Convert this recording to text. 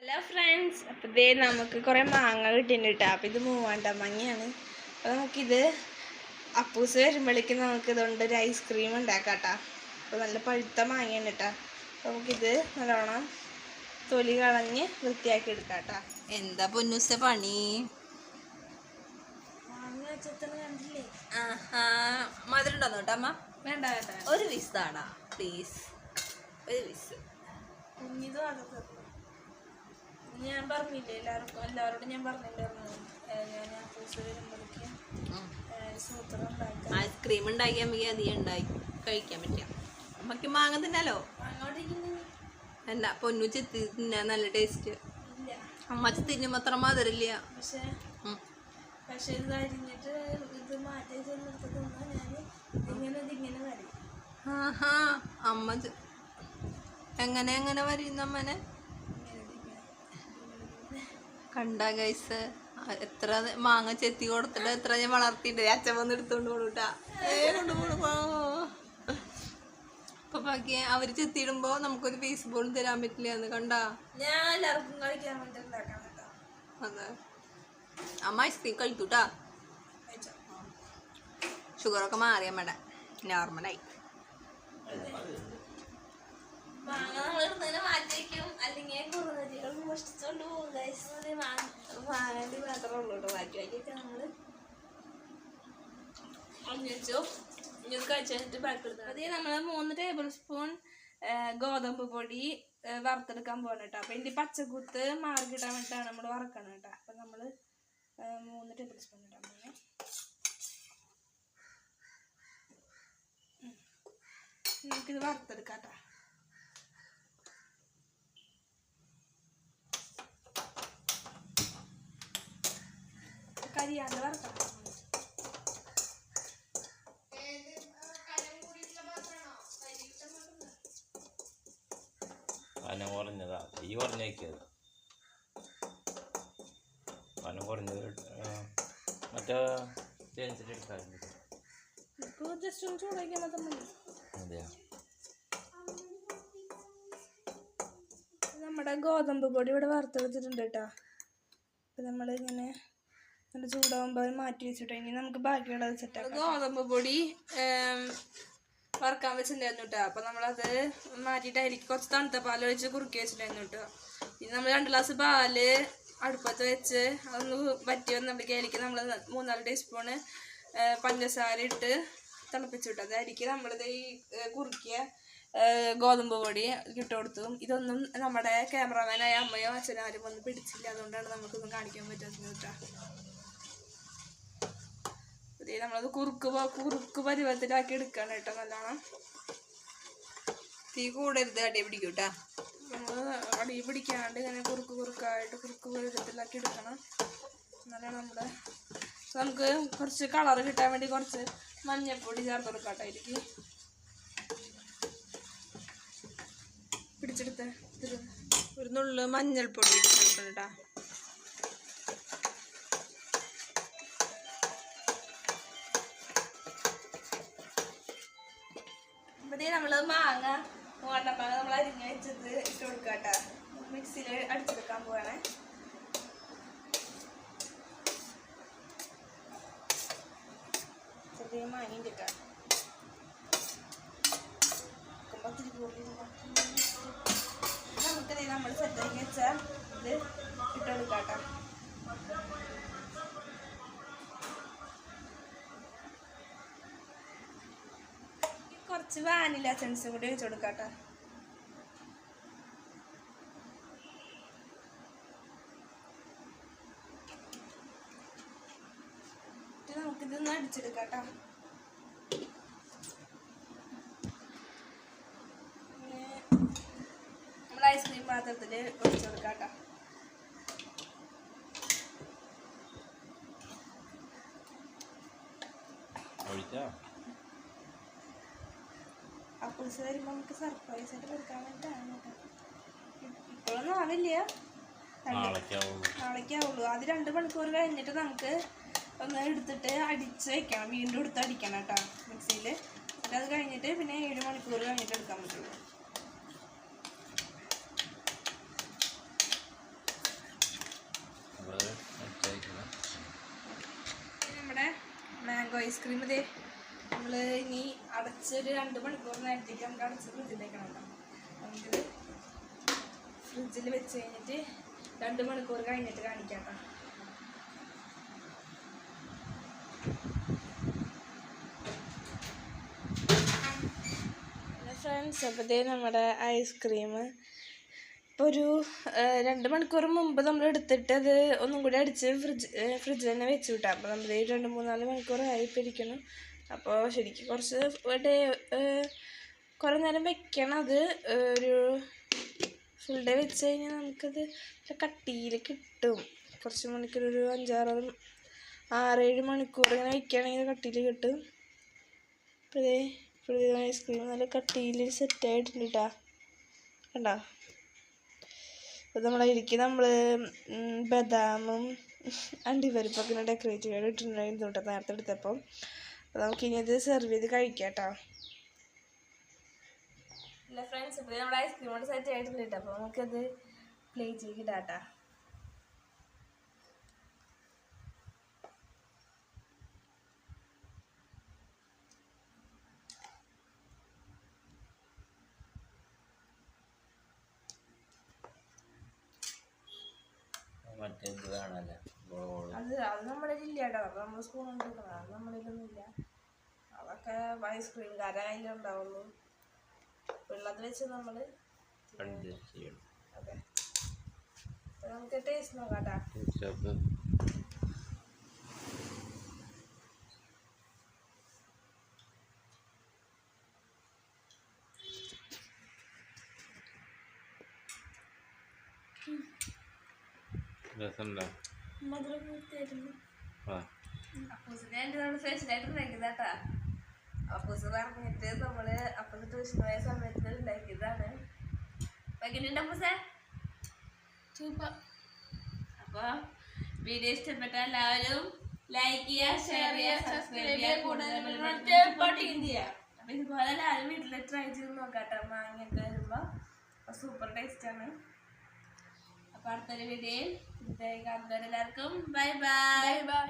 Hello friends അപ്പോൾ ഇതേ നമുക്ക് കുറേ മാങ്ങ കിട്ടിയിട്ടുണ്ട് കേട്ടോ. അപ്പോൾ ഇത് മൂവാണ്ട മാങ്ങയാണ്. അപ്പോൾ നമുക്കിത് അപ്പൂസ് വരുമ്പോഴേക്കും നമുക്ക് ഇതുകൊണ്ട് ഒരു ഐസ്ക്രീം ഉണ്ടാക്കാം കേട്ടോ. അപ്പോൾ നല്ല പഴുത്ത മാങ്ങയാണ് കേട്ടോ. അപ്പോൾ നമുക്കിത് നല്ലോണം തൊലി കളഞ്ഞ് വൃത്തിയാക്കി എടുക്കാം കേട്ടോ. എന്താ പൊന്നൂസ പണി? മധുരം ഉണ്ടോ കേട്ടോ അമ്മ? വേണ്ട വേണ്ട ഒരു വിസ് താടാ പ്ലീസ് ഒരു വിസ് കുഞ്ഞിതും അതൊക്കെ ഞാൻ പറഞ്ഞില്ലേ എല്ലാവർക്കും എല്ലാവരോടും ഞാൻ പറഞ്ഞിട്ടുണ്ടായിരുന്നു. ഞാൻ അപ്പൂസ് വരുമ്പോഴേക്കും സൂത്രം ഉണ്ടാക്കാം ഐസ്ക്രീം ഉണ്ടാക്കിയാൽ ഉണ്ടാക്കി കഴിക്കാൻ പറ്റിയ. അമ്മയ്ക്ക് മാങ്ങ തിന്നാലോ? അല്ല പൊന്നു ചെത്തി തിന്നാൻ നല്ല ടേസ്റ്റ്. അമ്മ തിന്നുമ്പോൾ അത്ര മാതിരില്ല പക്ഷെ ഇത് അരിഞ്ഞിട്ട് ഇത് മാറ്റി ചെന്നെടുത്ത് തിന്നാൽ ഞാൻ ഇങ്ങനെ ഇതിങ്ങനെ വരും. ആഹാ അമ്മ എങ്ങനെ എങ്ങനെ വരും അമ്മനെ? കണ്ട ഗൈസ് എത്ര മാങ്ങ ചെത്തി കൊടുത്തിട്ട് എത്ര ഞാൻ വളർത്തിയിട്ട് അച്ഛൻ വന്ന് എടുത്തോണ്ട് കൊടുട്ടാ അപ്പൊ ബാക്കി അവർ ചെത്തിയിടുമ്പോ നമുക്കൊരു പീസ് പോലും തരാൻ പറ്റില്ല എന്ന് കണ്ടാ? ഞാൻ എല്ലാവർക്കും വേണ്ടി അതെ. അമ്മ ഐസ്ക്രീം കഴിക്കൂട്ടാ ഷുഗറൊക്കെ മാറിയ അമ്മയുടെ നോർമലായി മാങ്ങ നമ്മൾ ഇടുന്നതിന് മാറ്റി വയ്ക്കും അല്ലെങ്കിൽ കുറുനരികൾ മോഷ്ടിച്ചോണ്ട് പോകും മാങ്ങേണ്ടി മാത്രമേ ഉള്ളൂ കേട്ടോ മാറ്റി വയ്ക്കൊക്കെ നമ്മൾ ഇനി കഴിച്ചിട്ട് ബാക്കി എടുത്തത് അതേ നമ്മൾ മൂന്ന് ടേബിൾ സ്പൂൺ ഗോതമ്പ് പൊടി വറുത്തെടുക്കാൻ പോകണം കേട്ടോ. അപ്പം ഇതിന്റെ പച്ചക്കുത്ത് മാർഗിടാൻ വേണ്ടിട്ടാണ് വേണ്ടിയിട്ടാണ് നമ്മൾ വറക്കണം കേട്ടോ. അപ്പം നമ്മൾ മൂന്ന് ടേബിൾ സ്പൂൺ ഇടാൻ പോകണേ നമുക്കിത് വറുത്തെടുക്കാം കേട്ടോ. കനം കുറഞ്ഞതാ. ഈ കുറഞ്ഞ വയ്ക്കത് കനം കുറഞ്ഞത് മറ്റേ ചേഞ്ചിട്ട് എടുക്കാറുണ്ട് അതെയാ? നമ്മുടെ ഗോതമ്പ് പൊടി ഇവിടെ വറുത്തെടുത്തിട്ടുണ്ട് കേട്ടോ. അപ്പം നമ്മൾ ഇങ്ങനെ നല്ല ചൂടാകുമ്പോൾ അത് മാറ്റി വെച്ചിട്ട് ഇനി നമുക്ക് ബാക്കിയുള്ളത് സെറ്റാക്കാം ഗോതമ്പ് പൊടി വറുക്കാൻ വെച്ചിട്ടുണ്ടായിരുന്നു കേട്ടോ അപ്പം നമ്മളത് മാറ്റിയിട്ട് കുറച്ച് തണുത്ത പാൽ ഒഴിച്ച് കുറുക്കി വെച്ചിട്ടുണ്ടായിരുന്നു കേട്ടോ ഇനി നമ്മൾ രണ്ട് ഗ്ലാസ് പാൽ അടുപ്പത്ത് വെച്ച് അതൊന്ന് വറ്റി നമ്മൾ അതിലേക്ക് നമ്മൾ മൂന്നാൽ ടീസ്പൂൺ പഞ്ചസാര ഇട്ട് തിളപ്പിച്ചു വിട്ടു അതായിരിക്കും നമ്മളിത് ഈ കുറുക്കിയ ഗോതമ്പ് പൊടി ഇട്ടുകൊടുത്തു ഇതൊന്നും നമ്മുടെ ക്യാമറാമാനായ അമ്മയോ അച്ഛനോ ആരും ഒന്നും പിടിച്ചില്ല. അതുകൊണ്ടാണ് നമുക്കൊന്നും കാണിക്കാൻ പറ്റാത്തത് കേട്ടോ നമ്മളത് കുറുക്ക് കുറുക്ക് പരുവത്തിലാക്കി എടുക്കണം കേട്ടോ നല്ലോണം. തീ കൂടരുത് അടി പിടിക്കൂട്ടാ. നമ്മൾ അടി പിടിക്കാണ്ട് ഇങ്ങനെ കുറുക്ക് കുറുക്കായിട്ട് കുറുക്ക് പരുവത്തിലാക്കി എടുക്കണം. എന്നാലാണ് നമ്മുടെ നമുക്ക് കുറച്ച് കളർ കിട്ടാൻ വേണ്ടി കുറച്ച് മഞ്ഞപ്പൊടി ചേർത്ത് കൊടുക്കാം എനിക്ക് പിടിച്ചെടുത്ത്. ഒരു നുള്ളു മഞ്ഞൾപ്പൊടി ഇട്ടിട്ടുണ്ടാ ഇപ്പത്തേ നമ്മൾ മാങ്ങ മൂവാണ്ട മാങ്ങ നമ്മൾ അരിഞ്ഞ് വെച്ചത് ഇട്ട് കൊടുക്കാം കേട്ടോ മിക്സിയിൽ അടിച്ചെടുക്കാൻ പോവാണേ. ചെറിയ മാങ്ങയും കിട്ടാം നമുക്കതേ നമ്മൾ സെറ്റാക്കി വെച്ചാൽ ഇത് ഇട്ട് കൊടുക്കാം കുറച്ച് വാനില ചെൻസ് കൂടി വെച്ച് കൊടുക്കാം കേട്ടോ. നമുക്കിതൊന്ന് അടിച്ചെടുക്കാം നമ്മൾ ഐസ്ക്രീം പാത്രത്തിൽ ഒഴിച്ചു കൊടുക്കാം കേട്ടോ. കപ്പിൾസ് വരുമ്പോൾ നമുക്ക് സർപ്രൈസ് ആയിട്ട് കൊടുക്കാൻ വേണ്ടിയിട്ടാണ് കേട്ടോ. ഇപ്പോഴൊന്നും ആവില്ല. നാളേക്കാവുള്ളൂ അത് രണ്ട് മണിക്കൂർ കഴിഞ്ഞിട്ട് നമുക്ക് ഒന്ന് എടുത്തിട്ട് അടിച്ച് വെക്കണം. വീണ്ടും എടുത്ത് അടിക്കണം കേട്ടോ മിക്സിയിൽ എന്നിട്ട് അത് കഴിഞ്ഞിട്ട് പിന്നെ ഏഴ് മണിക്കൂർ കഴിഞ്ഞിട്ട് എടുക്കാൻ പറ്റുള്ളൂ. നമ്മുടെ മാംഗോ ഐസ്ക്രീം ഇതേ. നമ്മൾ ഇനി അടച്ചൊരു രണ്ട് മണിക്കൂർ നേരത്തേക്ക് നമുക്ക് അടച്ച് ഫ്രിഡ്ജിൽ വെക്കണം നമുക്കിത് ഫ്രിഡ്ജിൽ വെച്ച് കഴിഞ്ഞിട്ട് രണ്ട് മണിക്കൂർ കഴിഞ്ഞിട്ട് കാണിക്കാം ഫ്രണ്ട്സ് അപ്പോൾ ഇതേ നമ്മുടെ ഐസ്ക്രീം. ഇപ്പോൾ ഒരു രണ്ട് മണിക്കൂർ മുമ്പ് നമ്മൾ എടുത്തിട്ട് അത് ഒന്നും കൂടി അടിച്ച് ഫ്രിഡ്ജ് ഫ്രിഡ്ജിൽ തന്നെ വെച്ച് വിട്ടാം അപ്പോൾ നമ്മൾ രണ്ട് മൂന്നാൽ മണിക്കൂറായി ആയിപ്പോയിരിക്കണം അപ്പോൾ ശരിക്കും കുറച്ച് ഡേ കുറേ നേരം വെക്കണം. അത് ഒരു ഫുൾ ഡേ വെച്ച് കഴിഞ്ഞാൽ നമുക്കത് കട്ടിയിൽ കിട്ടും. കുറച്ച് മണിക്കൂർ ഒരു അഞ്ചാറ് ആറേഴ് മണിക്കൂർ ഇങ്ങനെ വെക്കുകയാണെങ്കിൽ കട്ടിയിൽ കിട്ടും. അപ്പോൾ ഇതേ ഇപ്പോൾ ഐസ്ക്രീം നല്ല കട്ടിയിൽ സെറ്റായിട്ടുണ്ട് കേട്ടോ കണ്ടോ? അപ്പോൾ നമ്മളതിലേക്ക് നമ്മൾ ബദാമും അണ്ടിപ്പരിപ്പൊക്കെ ഡെക്കറേറ്റ് ചെയ്യാൻ ഇട്ടിട്ടുണ്ടായിരുന്നു കേട്ടോ നേരത്തെ എടുത്തപ്പോൾ അപ്പോൾ നമുക്കിനി അത് സെർവ് ചെയ്ത് കഴിക്കാം കേട്ടോ ഫ്രണ്ട്സ് ഇപ്പോൾ നമ്മുടെ ഐസ്ക്രീം കൊണ്ട് സെറ്റ് ആയിട്ടുണ്ട് കേട്ടോ അപ്പോൾ നമുക്കത് പ്ലേറ്റിലേക്ക് ഇടാം കേട്ടോ മറ്റേ ഇത് കാണല്ലേ അത് അത് നമ്മുടെ ഇല്ല കേട്ടോ അപ്പോൾ നമ്മൾ സ്പൂൺ കൊണ്ട് എടുക്കണം അത് നമ്മളിലൊന്നും ഇല്ല. അതൊക്കെ ഐസ്ക്രീംകാരെ കയ്യിലുണ്ടാവുള്ളൂ. വെള്ളം വെച്ച് നമ്മൾ അതെ. നമുക്ക് ടേസ്റ്റ് നോക്കാം രസമുണ്ടോ? അപ്പൂസിനെ നമ്മൾ സ്പെഷ്യലായിട്ട് ഉണ്ടാക്കിയതാട്ടാ. അപ്പൂസ് പറഞ്ഞിട്ട് നമ്മൾ അപ്പൂസ് ട്യൂഷൻ പോയ സമയത്ത് ഉണ്ടാക്കിയതാണ്. എങ്ങനെയുണ്ട് അപ്പൂസേ? സൂപ്പർ. അപ്പൊ വീഡിയോ ഇഷ്ടപ്പെട്ട എല്ലാവരും ലൈക്ക് ചെയ്യുക ഷെയർ ചെയ്യുക സബ്സ്ക്രൈബ് ചെയ്യുക കൂടുതൽ അപ്പൊ ഇതുപോലെ എല്ലാവരും വീട്ടിൽ ട്രൈ ചെയ്ത് നോക്കാട്ടോ. മാങ്ങയൊക്കെ വരുമ്പോ. സൂപ്പർ ടേസ്റ്റ് ആണ്. അപ്പൊ അടുത്തൊരു വീഡിയോയിൽ കാണുന്നവരെല്ലാവർക്കും. Bye bye bye